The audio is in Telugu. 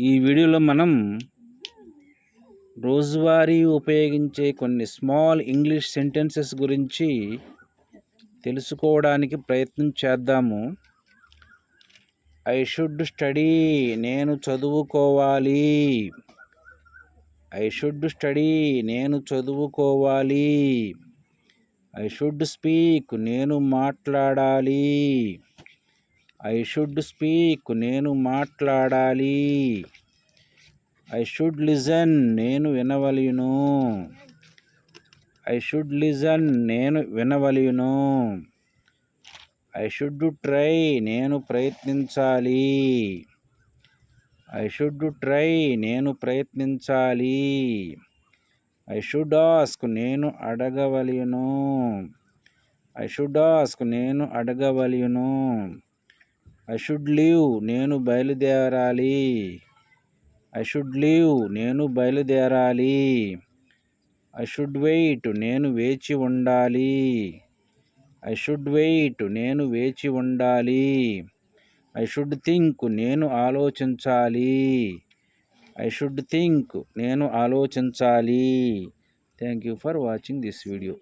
ఈ వీడియోలో మనం రోజువారీ ఉపయోగించే కొన్ని స్మాల్ ఇంగ్లీష్ సెంటెన్సెస్ గురించి తెలుసుకోవడానికి ప్రయత్నం చేద్దాము. ఐ షుడ్ స్టడీ నేను చదువుకోవాలి. ఐ షుడ్ స్టడీ నేను చదువుకోవాలి. ఐ షుడ్ స్పీక్ నేను మాట్లాడాలి. ఐ షుడ్ స్పీక్ నేను మాట్లాడాలి. ఐ షుడ్ లిజన్ నేను వినవలయును. ఐ షుడ్ లిజన్ నేను వినవలయును. ఐ షుడ్ ట్రై నేను ప్రయత్నించాలి. ఐ షుడ్ ట్రై నేను ప్రయత్నించాలి. ఐ షుడ్ ఆస్క్ నేను అడగవలయును. ఐ షుడ్ ఆస్క్ నేను అడగవలయును. ఐ షుడ్ లీవ్ నేను బయలుదేరాలి. ఐ షుడ్ లీవ్ నేను బయలుదేరాలి. ఐ షుడ్ వెయిట్ నేను వేచి ఉండాలి. ఐ షుడ్ వెయిట్ నేను వేచి ఉండాలి. ఐ షుడ్ థింక్ నేను ఆలోచించాలి. ఐ షుడ్ థింక్ నేను ఆలోచించాలి. Thank you for watching this video